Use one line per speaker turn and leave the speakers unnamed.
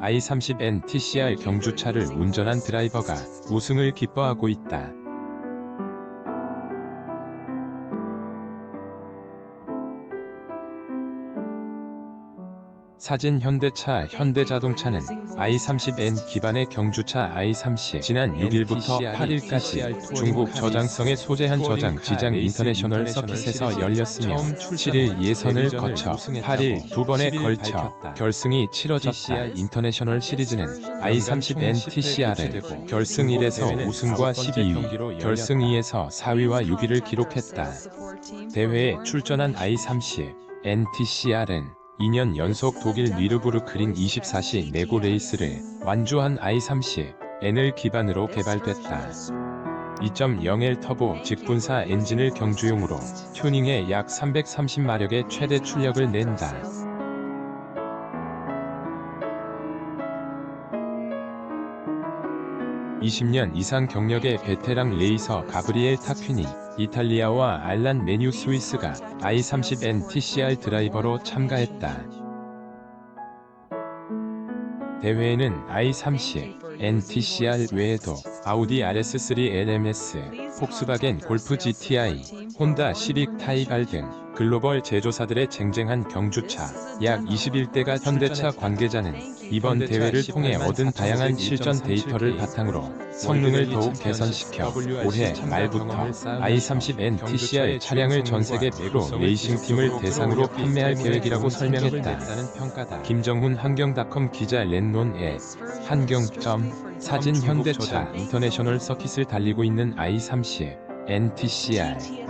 i30N TCR 경주차를 운전한 드라이버가 우승을 기뻐하고 있다. 사진 현대차 현대자동차는 i30N 기반의 경주차 i30 지난 6일부터 8일까지 중국 저장성에 소재한 저장 지장 인터내셔널 서킷에서 열렸으며 7일 예선을 거쳐 8일 두 번에 걸쳐 결승이 치러졌다. 인터내셔널 시리즈는 i30N TCR을 결승 1에서 우승과 12위, 결승 2에서 4위와 6위를 기록했다. 대회에 출전한 i30 NTCR은 2년 연속 독일 니르부르크링 24시 내고 레이스를 완주한 i30 N을 기반으로 개발됐다. 2.0L 터보 직분사 엔진을 경주용으로 튜닝해 약 330마력의 최대 출력을 낸다. (20년) 이상 경력의 베테랑 레이서 가브리엘 타퀴니 이탈리아와 알란 메뉴 스위스가 i30N TCR 드라이버로 참가했다. 대회에는 i30 NTCR 외에도 아우디 RS3 LMS, 폭스바겐 골프 GTI, 혼다 시빅 타이갈 등 글로벌 제조사들의 쟁쟁한 경주차 약 21대가 현대차 관계자는 이번 대회를 통해 얻은 다양한 실전 데이터를 바탕으로 성능을 더욱 개선시켜 올해 말부터 i30N TCR 차량을 전 세계 프로 레이싱팀을 대상으로 판매할 계획이라고 설명했다. 김정훈 한경닷컴 기자 렌논의 한경점 사진 현대차 인터내셔널 서킷을 달리고 있는 i30 NTCR